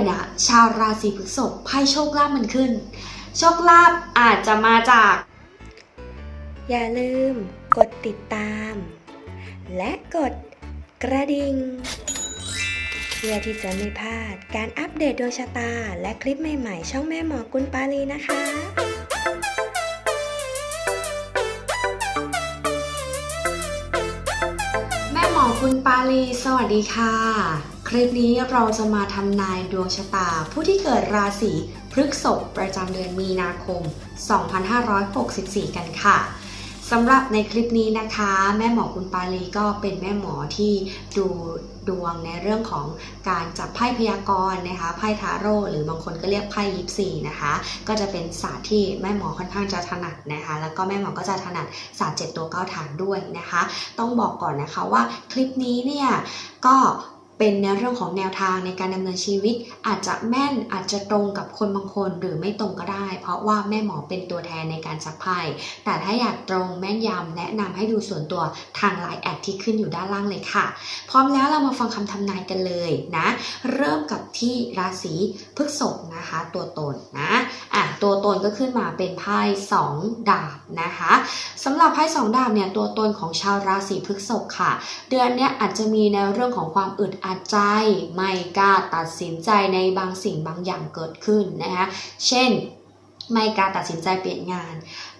อนเนี่ยชาวราศีพฤษภไพ่โชคลาภมันขึ้น โชคลาภอาจจะมาจาก อย่าลืมกดติดตาม และกดกระดิ่งเพื่อที่จะไม่พลาดการอัปเดตดวงชะตา และคลิปใหม่ๆ ช่องแม่หมอกุลปาลีนะคะแม่หมอคุณปาลี สวัสดีค่ะ คลิปนี้เราจะมาทำนายดวงชะตา ผู้ที่เกิดราศีพฤษภประจำเดือนมีนาคม 2564 กันค่ะสำหรับในคลิปนี้นะคะ แม่หมอคุณปาลีก็เป็นแม่หมอที่ดูดวงในเรื่องของการจับไพ่พยากรณ์นะคะไพ่ทาโร่หรือบางคนก็เรียกไพ่ยิปซีนะคะ ก็จะเป็นศาสตร์ที่แม่หมอค่อนข้างจะถนัดนะคะ แล้วก็แม่หมอก็จะถนัดศาสตร์เจ็ดตัวเก้าฐานด้วยนะคะ ต้องบอกก่อนนะคะว่าคลิปนี้เนี่ยก็ เป็นในเรื่องของแนวทางในการดำเนินชีวิต อาจจะแม่นอาจจะตรงกับคนบางคนหรือไม่ตรงก็ได้ เพราะว่าแม่หมอเป็นตัวแทนในการจับไพ่แต่ถ้าอยากตรงแม่นยำแนะนำให้ดูส่วนตัวทางไลน์แอดที่ขึ้นอยู่ด้านล่างเลยค่ะ พร้อมแล้วเรามาฟังคำทำนายกันเลยนะ เริ่มกับที่ราศีพฤษภนะคะ ตัวตนนะอะตัวตนก็ขึ้นมาเป็นไพ่สองดาบนะคะสำหรับไพ่สองดาบเนี่ยตัวตนของชาวราศีพฤษภค่ะ เดือนนี้อาจจะมีในเรื่องของความอึดอัดใจไม่กล้าตัดสินใจในบางสิ่งบางอย่างเกิดขึ้นนะคะเช่นไม่กล้าตัดสินใจเปลี่ยนงาน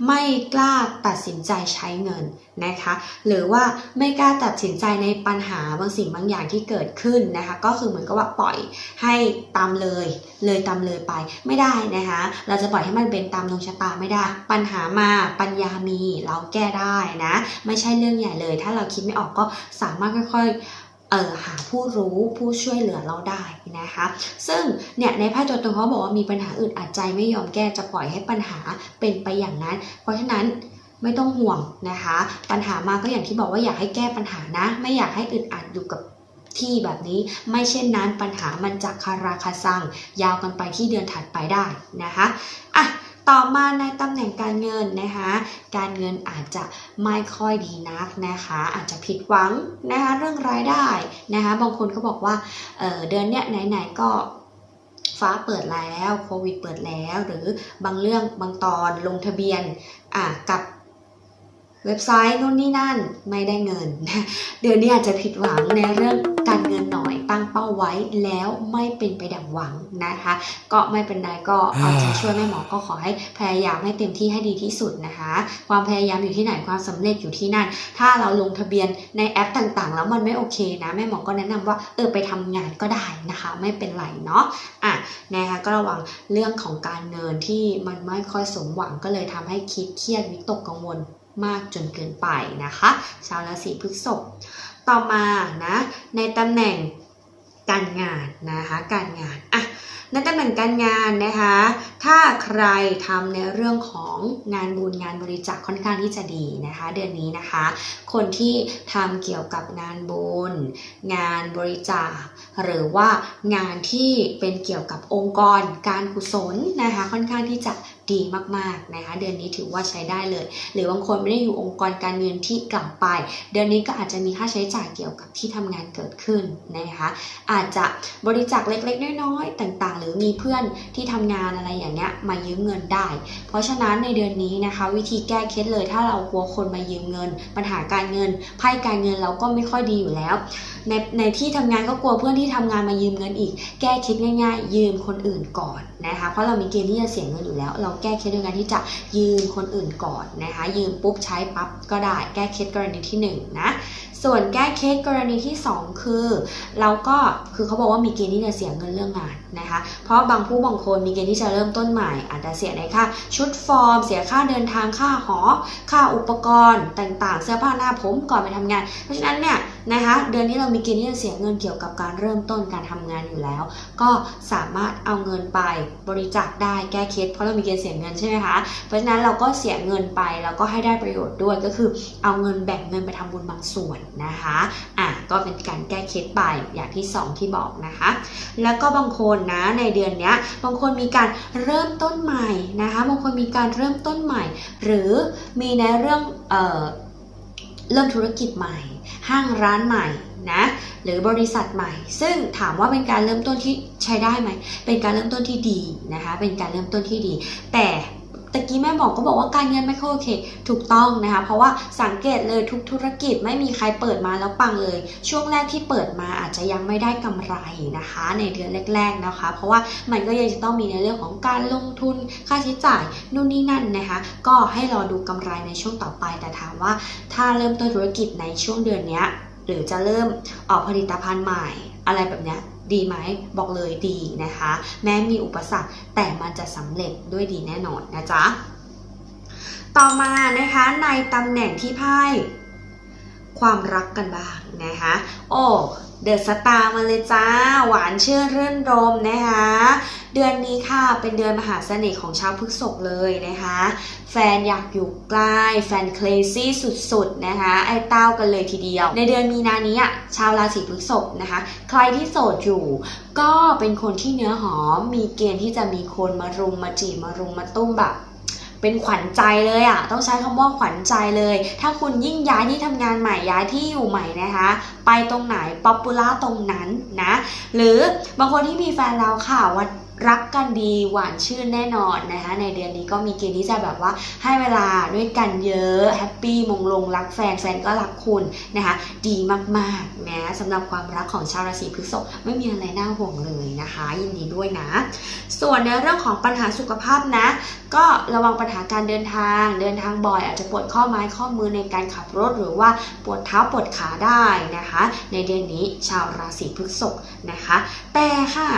ไม่กล้าตัดสินใจใช้เงินนะคะ หรือว่าไม่กล้าตัดสินใจในปัญหาบางสิ่งบางอย่างที่เกิดขึ้นนะคะ ก็คือเหมือนกับว่าปล่อยให้ตามเลย เลยตามเลยไปไม่ได้นะคะ เราจะปล่อยให้มันเป็นตามดวงชะตาไม่ได้ ปัญหามาปัญญามีเราแก้ได้นะ ไม่ใช่เรื่องใหญ่เลย ถ้าเราคิดไม่ออกก็สามารถค่อยๆ เออหาผู้รู้ผู้ช่วยเหลือเราได้นะคะ ซึ่งเนี่ยในไพ่ตัวตนเขาบอกว่ามีปัญหาอึดอัดใจไม่ยอมแก้จะปล่อยให้ปัญหาเป็นไปอย่างนั้น เพราะฉะนั้นไม่ต้องห่วงนะคะ ปัญหามาก็อย่างที่บอกว่าอยากให้แก้ปัญหานะ ไม่อยากให้อึดอัดอยู่กับที่แบบนี้ไม่เช่นนั้นปัญหามันจะคาราคาซัง ยาวกันไปที่เดือนถัดไปได้นะคะอะ ต่อมาในตำแหน่งการเงินนะคะ การเงินอาจจะไม่ค่อยดีนักนะคะ อาจจะผิดหวังนะคะเรื่องรายได้นะคะ บางคนเขาบอกว่าเเดือนเนี้ยไหนๆก็ฟ้าเปิดแล้วโควิดเปิดแล้ว หรือบางเรื่องบางตอนลงทะเบียนอะกับ เว็บไซต์นู่นนี่นั่นไม่ได้เงิน เดือนนี้อาจจะผิดหวังในเรื่องการเงินหน่อยตั้งเป้าไว้แล้วไม่เป็นไปดังหวังนะคะ ก็ไม่เป็นไรก็เอาใจช่วยแม่หมอก็ขอให้พยายามให้เต็มที่ให้ดีที่สุดนะคะ ความพยายามอยู่ที่ไหนความสำเร็จอยู่ที่นั่น ถ้าเราลงทะเบียนในแอปต่างๆ แล้วมันไม่โอเคนะแม่หมอก็แนะนำว่าเออไปทำงานก็ได้นะคะ ไม่เป็นไรเนาะอะนะคะก็ระวังเรื่องของการเงินที่มันไม่ค่อยสมหวังก็เลยทำให้คิดเครียดวิตกกังวลมากจนเกินไปนะคะ ชาวราศีพฤษภต่อมานะในตำแหน่งการงานนะคะการงานอะในตำแหน่งการงานนะคะ ถ้าใครทำในเรื่องของงานบุญงานบริจาคค่อนข้างที่จะดีนะคะ เดือนนี้นะคะ คนที่ทำเกี่ยวกับงานบุญ งานบริจาค หรือว่างานที่เป็นเกี่ยวกับองค์กรการกุศลนะคะ ค่อนข้างที่จะ ดีมากๆนะคะเดือนนี้ถือว่าใช้ได้เลย หรือบางคนไม่ได้อยู่องค์กรการเงินที่กล่าวไป เดือนนี้ก็อาจจะมีค่าใช้จ่ายเกี่ยวกับที่ทำงานเกิดขึ้นนะคะอาจจะบริจาคเล็กๆน้อยๆต่างๆ หรือมีเพื่อนที่ทำงานอะไรอย่างเงี้ยมายืมเงินได้ เพราะฉะนั้นในเดือนนี้นะคะวิธีแก้เคล็ดเลยถ้าเรากลัวคนมายืมเงิน ปัญหาการเงินไพ่การเงินเราก็ไม่ค่อยดีอยู่แล้ว ในในที่ทำงานก็กลัวเพื่อนที่ทำงานมายืมเงินอีก แก้เคล็ดง่าย ๆ ยืมคนอื่นก่อนนะคะเพราะเรามีเกณฑ์ที่จะเสียเงินอยู่แล้วเราแก้เคล็ดด้วยการที่จะยืมคนอื่นก่อนนะคะ ยืมปุ๊บใช้ปั๊บก็ได้แก้เคล็ดกรณีที่หนึ่งนะ ส่วนแก้เคล็ดกรณีที่สองคือ เราก็คือเขาบอกว่ามีเกณฑ์ที่จะเสียเงินเรื่องงานนะคะ เพราะบางผู้บางคนมีเกณฑ์ที่จะเริ่มต้นใหม่ อาจจะเสียในค่าชุดฟอร์ม เสียค่าเดินทางค่าหอ ค่าอุปกรณ์ต่างๆ เสื้อผ้าหน้าผมก่อนไปทำงาน เพราะฉะนั้นเนี่ยนะคะเดือนนี้เรามีเกณฑ์ที่จะเสียเงินเกี่ยวกับการเริ่มต้นการทำงานอยู่แล้ว ก็สามารถเอาเงินไปบริจาคได้แก้เคล็ดเพราะเรามีเกณฑ์เสียเงินใช่ไหมคะเพราะฉะนั้นเราก็เสียเงินไปแล้วก็ให้ได้ประโยชน์ด้วยก็คือ เอาเงินแบ่งเงินไปทำบุญบางส่วนนะคะอะก็เป็นการแก้เคล็ดไปอย่างที่สองที่บอกนะคะ แล้วก็บางคนนะในเดือนนี้บางคนมีการเริ่มต้นใหม่นะคะบางคนมีการเริ่มต้นใหม่ หรือมีในเรื่องเอ่อเริ่มธุรกิจใหม่ ห้างร้านใหม่นะหรือบริษัทใหม่ ซึ่งถามว่าเป็นการเริ่มต้นที่ใช้ได้ไหมเป็นการเริ่มต้นที่ดีนะคะเป็นการเริ่มต้นที่ดี แต่ ตะกี้แม่หมอกก็บอกว่าการเงินไม่ค่อยโอเค ถูกต้องนะคะ เพราะว่าสังเกตเลยทุกธุรกิจไม่มีใครเปิดมาแล้วปังเลย ช่วงแรกที่เปิดมาอาจจะยังไม่ได้กำไรนะคะ ในเดือนแรก ๆนะคะ เพราะว่ามันก็ยังจะต้องมีในเรื่องของการลงทุนค่าใช้จ่ายนู่นนี่นั่นนะคะ ก็ให้รอดูกำไรในช่วงต่อไป แต่ถามว่าถ้าเริ่มต้นธุรกิจในช่วงเดือนนี้หรือจะเริ่มออกผลิตภัณฑ์ใหม่ อะไรแบบนี้ ดีไหมบอกเลยดีนะคะ แม้มีอุปสรรคแต่มันจะสำเร็จด้วยดีแน่นอนนะจ๊ะต่อมานะคะในตำแหน่งที่ไพ่ความรักกันบ้างนะคะ โอ้ เดอะสตาร์มาเลยจ้า หวานเชื่นรื่นรมนะคะ เดือนนี้ค่ะเป็นเดือนมหาเสน่ห์ของชาวพฤษภเลยนะคะ แฟนอยากอยู่ใกล้แฟนเคลซี่สุดๆนะคะไอ้เต้ากันเลยทีเดียว ในเดือนมีนานี้อะชาวราศีพฤษภนะคะ ใครที่โสดอยู่ก็เป็นคนที่เนื้อหอมมีเกณฑ์ที่จะมีคนมารุมมาจีบมารุมมาตุ้มแบบ เป็นขวัญใจเลยอะ่ะต้องใช้คำว่าขวัญใจเลย ถ้าคุณยิ่งย้ายที่ทำงานใหม่ย้ายที่อยู่ใหม่นะคะ ไปตรงไหนป๊อปปูล่าตรงนั้นนะ หรือบางคนที่มีแฟนแล้วค่ะวัน รักกันดีหวานชื่นแน่นอนนะคะในเดือนนี้ก็มีเกณฑ์ที่จะแบบว่าให้เวลาด้วยกันเยอะแฮปปี้มงลงรักแฟนแฟนก็รักคุณนะคะดีมากๆนะสำหรับความรักของชาวราศีพฤษภไม่มีอะไรน่าห่วงเลยนะคะ ยินดีด้วยนะ ส่วนในเรื่องของปัญหาสุขภาพนะ ก็ระวังปัญหาการเดินทาง เดินทางบ่อย อาจจะปวดข้อไม้ข้อมือในการขับรถหรือว่าปวดเท้าปวดขาได้นะคะ ในเดือนนี้ชาวราศีพฤษภนะคะ แต่ค่ะ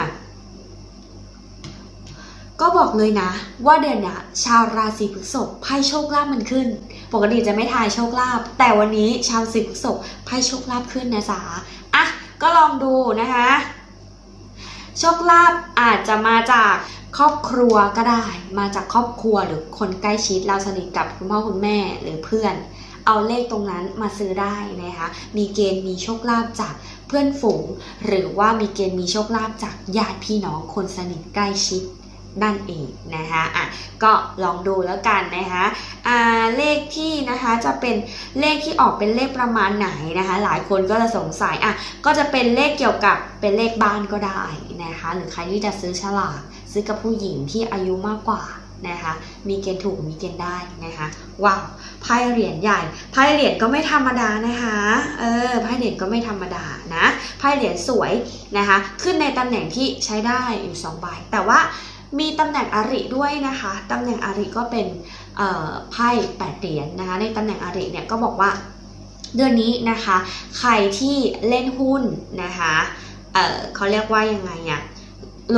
ก็บอกเลยนะ ว่าเดือนเนี้ยชาวราศีพฤษภไพ่โชคลาภมันขึ้น ปกติจะไม่ทายโชคลาภแต่วันนี้ชาวราศีพฤษภไพ่โชคลาภขึ้นนะจ๊ะอะก็ลองดูนะคะ โชคลาภอาจจะมาจากครอบครัวก็ได้ มาจากครอบครัวหรือคนใกล้ชิดเราสนิทกับคุณพ่อคุณแม่หรือเพื่อน เอาเลขตรงนั้นมาซื้อได้นะคะมีเกณฑ์มีโชคลาภจากเพื่อนฝูง หรือว่ามีเกณฑ์มีโชคลาภจากญาติพี่น้องคนสนิทใกล้ชิด นั่นเองนะคะอะก็ลองดูแล้วกันนะคะอ่าเลขที่นะคะจะเป็นเลขที่ออกเป็นเลขประมาณไหนนะคะ หลายคนก็จะสงสัยอะก็จะเป็นเลขเกี่ยวกับเป็นเลขบ้านก็ได้นะคะหรือใครที่จะซื้อฉลากซื้อกับผู้หญิงที่อายุมากกว่านะคะมีเกณฑ์ถูกมีเกณฑ์ได้นะคะว้าวไพ่เหรียญใหญ่ไพ่เหรียญก็ไม่ธรรมดานะคะเออไพ่เหรียญก็ไม่ธรรมดานะไพ่เหรียญสวยนะคะขึ้นในตำแหน่งที่ใช้ได้อยู่สองใบแต่ว่า มีตำแหน่งอริด้วยนะคะตำแหน่งอริก็เป็นไพ่แปดเหรียญนะคะในตำแหน่งอริเนี่ยก็บอกว่าเดือนนี้นะคะ ใครที่เล่นหุ้นนะคะเเขาเรียกว่ายังไงอะ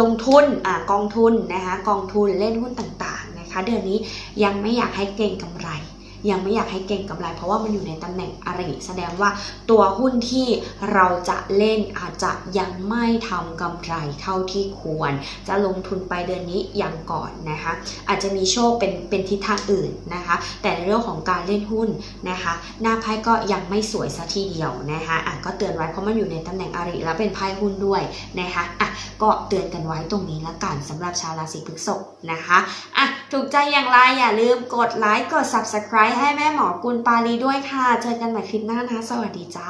ลงทุนอกองทุนนะคะกองทุนเล่นหุ้นต่างๆนะคะ เดือนนี้ยังไม่อยากให้เก่งกำไร ยังไม่อยากให้เก่งกำไร เพราะว่ามันอยู่ในตำแหน่งอริแสดงว่าตัวหุ้นที่เราจะเล่นอาจจะยังไม่ทำกำไรเท่าที่ควร จะลงทุนไปเดือนนี้ยังก่อนนะคะ อาจจะมีโชคเป็นเป็นทิศทางอื่นนะคะ แต่ในเรื่องของการเล่นหุ้นนะคะ หน้าไพ่ก็ยังไม่สวยซะทีเดียวนะคะอะก็เตือนไว้เพราะมันอยู่ในตำแหน่งอริแล้วเป็นไพ่หุ้นด้วยนะคะอะก็เตือนกันไว้ตรงนี้ละกันสำหรับชาวราศีพฤษภนะคะอะถูกใจอย่างไรอย่าลืมกดไลค์กด subscribe ให้แม่หมอกุลปาลีด้วยค่ะ เจอกันใหม่คลิปหน้านะ สวัสดีจ้า